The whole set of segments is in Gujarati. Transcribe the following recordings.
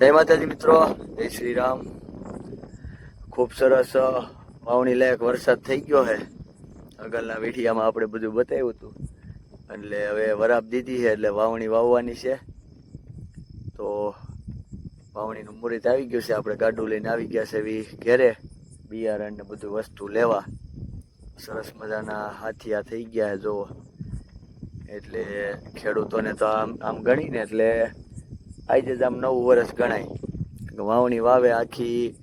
જય માતાજી મિત્રો, જય શ્રી રામ. ખૂબ સરસ વાવણી લાયક વરસાદ થઈ ગયો છે આગળના વીઠિયામાં આપણે બધું બતાવ્યું હતું. એટલે હવે વરાપ દીધી છે એટલે વાવણી વાવવાની છે. તો વાવણીનું મુહૂર્ત આવી ગયું છે, આપણે ગાડું લઈને આવી ગયા છે એવી ઘેરે. બિયારણ ને બધું વસ્તુ લેવા. સરસ મજાના હાથિયા થઈ ગયા છે જુઓ. એટલે ખેડૂતોને તો આમ આમ ગણીને, એટલે આજે જ આમ નવું વર્ષ ગણાય. વાવણી વાવે આખી,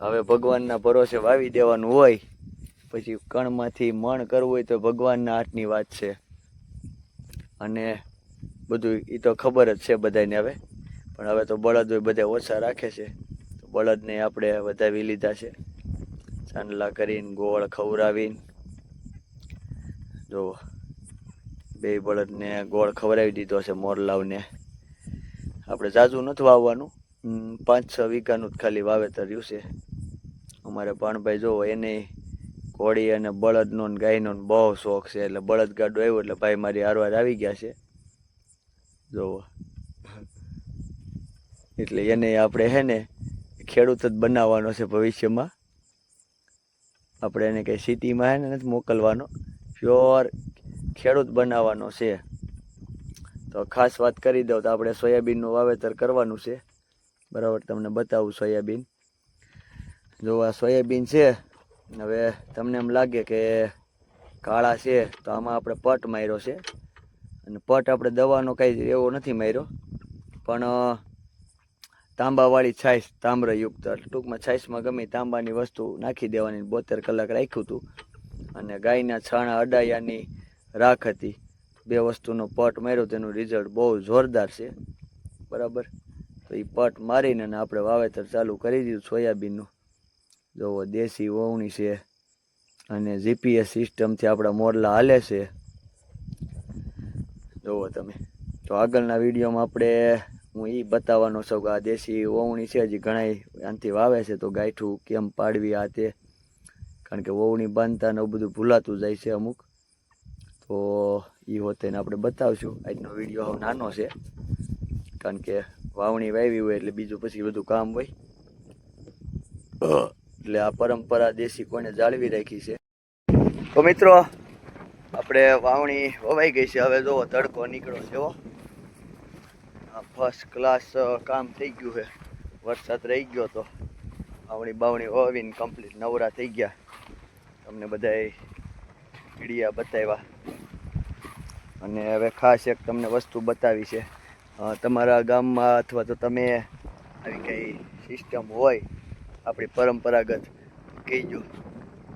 હવે ભગવાનના ભરોસે વાવી દેવાનું હોય, પછી કણમાંથી મણ કરવું હોય તો ભગવાનના હાથની વાત છે. અને બધું એ તો ખબર જ છે બધાને હવે. પણ હવે તો બળદ હોય બધા ઓછા રાખે છે. તો બળદને આપણે વધાવી લીધા છે. ચાંદલા કરીને, ગોળ ખવડાવીને. જો, બે બળદને ગોળ ખવડાવી દીધો છે મોરલાવને. આપણે જાજુ નથી વાવવાનું. પાંચ છ વીઘાનું જ ખાલી વાવેતર રહ્યું છે. અમારે પાણભાઈ જોવો, એને ઘોડી અને બળદનો ને ગાયનો બહુ શોખ છે. એટલે બળદ ગાડું આવ્યું એટલે ભાઈ મારી હારવાર આવી ગયા છે. જોવો. એટલે એને આપણે હે ને ખેડૂત જ બનાવવાનો છે ભવિષ્યમાં. આપણે એને કંઈ સિટીમાં હે ને નથી મોકલવાનો. પ્યોર ખેડૂત બનાવવાનો છે. તો ખાસ વાત કરી દઉં તો આપણે સોયાબીનનું વાવેતર કરવાનું છે. બરાબર, તમને બતાવું સોયાબીન. જો આ સોયાબીન છે, હવે તમને એમ લાગે કે કાળા છે, તો આમાં આપણે પટ માર્યો છે. અને પટ આપણે દવાનો કાંઈ એવો નથી માર્યો, પણ તાંબાવાળી છાશ તામ્રયુક્ત એટલે ટૂંકમાં છાશમાં ગમે તાંબાની વસ્તુ નાખી દેવાની, બોતેર કલાક રાખ્યું હતું. અને ગાયના છાણા અડાયાની રાખ હતી. બે વસ્તુનો પટ માર્યો, તેનું રિઝલ્ટ બહુ જોરદાર છે. બરાબર? તો એ પટ મારીને આપણે વાવેતર ચાલુ કરી દીધું સોયાબીનનું. જોવો, દેશી વવણી છે અને જીપીએસ સિસ્ટમથી આપણા મોરલા હાલે છે. જુઓ તમે. તો આગળના વિડીયોમાં આપણે, હું એ બતાવવાનો છું કે આ દેશી વવણી છે, હજી ઘણા આનાથી વાવે છે, તો ગાયઠું કેમ પાડવી આ તે? કારણ કે વવણી બાંધતા ને બધું ભૂલાતું જાય છે અમુક. તો એ હોત એને આપણે બતાવશું. આજનો વીડિયો હવે નાનો છે. કારણ કે વાવણી વાવી હોય એટલે બીજું પછી બધું કામ હોય. એટલે આ પરંપરા દેશી કોઈને જાળવી રાખી છે. તો મિત્રો, આપણે વાવણી વવાઈ ગઈ છે. હવે જુઓ તડકો નીકળ્યો છે ફર્સ્ટ ક્લાસ કામ થઈ ગયું છે. વરસાદ રહી ગયો તો. વાવણી બાવણી વાવીને કમ્પ્લીટ નવરા થઈ ગયા. તમને બધાએ વિડીયા બતાવ્યા. અને હવે ખાસ એક તમને વસ્તુ બતાવી છે. તમારા ગામમાં અથવા તો તમે આવી કંઈ સિસ્ટમ હોય, આપણી પરંપરાગત, કહીજો.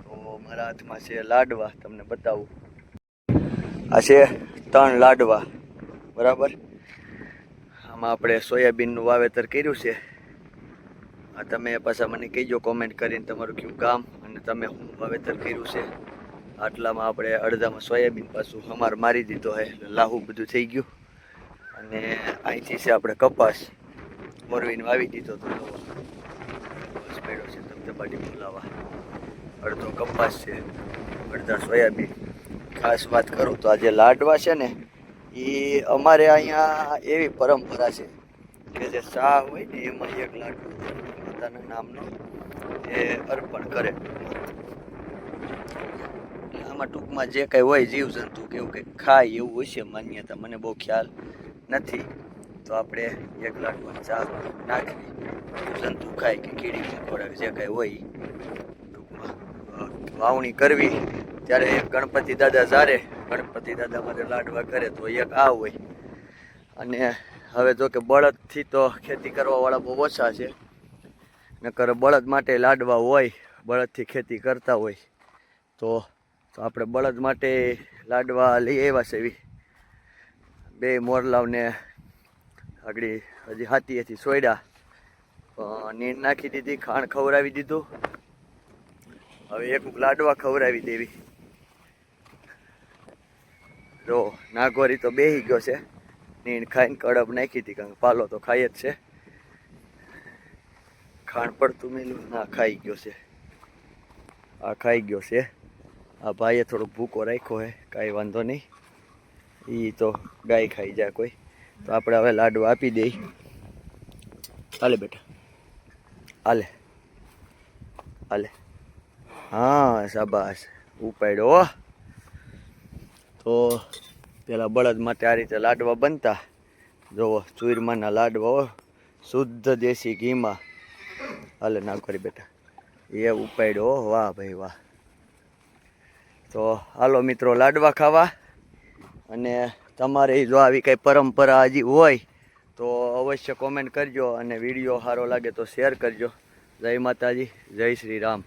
તો મારા હાથમાં છે લાડવા, તમને બતાવું. આ છે ત્રણ લાડવા, બરાબર? આમાં આપણે સોયાબીનનું વાવેતર કર્યું છે. આ તમે પાછા મને કહીજો કોમેન્ટ કરીને તમારું કયું ગામ અને તમે હું વાવેતર કર્યું છે. આટલામાં આપણે અડધામાં સોયાબીન પાછું હમાર મારી દીધો હે. લાહુ બધું થઈ ગયું. અને અહીંથી છે આપણે કપાસ. મોરવીને વાવી દીધો તો જુઓ. કપાસ પડ્યો છે. ધબધબાટી બોલાવા. અડધો કપાસ છે, અડધા સોયાબીન. ખાસ વાત કરું તો આ જે લાડવા છે ને, એ અમારે અહીંયા એવી પરંપરા છે કે જે શાહ હોય ને, એમાં એક લાડુ પોતાના નામનો, એ અર્પણ કરે. આમાં ટૂંકમાં જે કંઈ હોય જીવજંતુ કે એવું કંઈક ખાય એવું હશે માન્યતા, મને બહુ ખ્યાલ નથી. તો આપણે એક લાડવાની ચા નાખવી જીવજંતુ ખાય કે કીડી ખોરાક જે કંઈ હોય, ટૂંકમાં વાવણી કરવી. ત્યારે ગણપતિ દાદા જારે, ગણપતિ દાદા માટે લાડવા કરે તો એક આ હોય. અને હવે જો કે બળદથી તો ખેતી કરવાવાળા બહુ ઓછા છે. નકર બળદ માટે લાડવા હોય, બળદથી ખેતી કરતા હોય, તો તો આપણે બળદ માટે લાડવા લઈ આવ્યા છે એવી. બે મોરલાવને આગળ હજી હાથીએથી સોયડા. નીણ નાખી દીધી ખાણ ખવડાવી દીધું. હવે એક લાડવા ખવડાવી દેવી. જો, નાગોરી તો બેહી ગયો છે. નીણ ખાઈને કડબ નાખી હતી, કારણ કે પાલો તો ખાઈ જ છે. ખાણ પડતું મેલું ના ખાઈ ગયો છે. આ ખાઈ ગયો છે. આ ભાઈએ થોડોક ભૂકો રાખ્યો હે, કાંઈ વાંધો નહીં. એ તો ગાય ખાઈ જાય કોઈ. તો આપણે હવે લાડુ આપી દઈ હાલે બેટા. હાલે. હાલે. હા, શાબાશ. ઉપાડ્યો. તો પેલા બળદ માટે આ રીતે લાડવા બનતા. જોવો, ચૂરમાના લાડવા શુદ્ધ દેશી ઘીમાં. હાલે, ના કરી બેટા. એ ઉપાડ્યો. વાહ ભાઈ, વાહ. તો હાલો મિત્રો, લાડવા ખાવા. અને તમારે જો આવી કંઈ પરંપરા હજી હોય, તો અવશ્ય કોમેન્ટ કરજો અને વીડિયો સારો લાગે તો શેર કરજો. જય માતાજી, જય શ્રી રામ.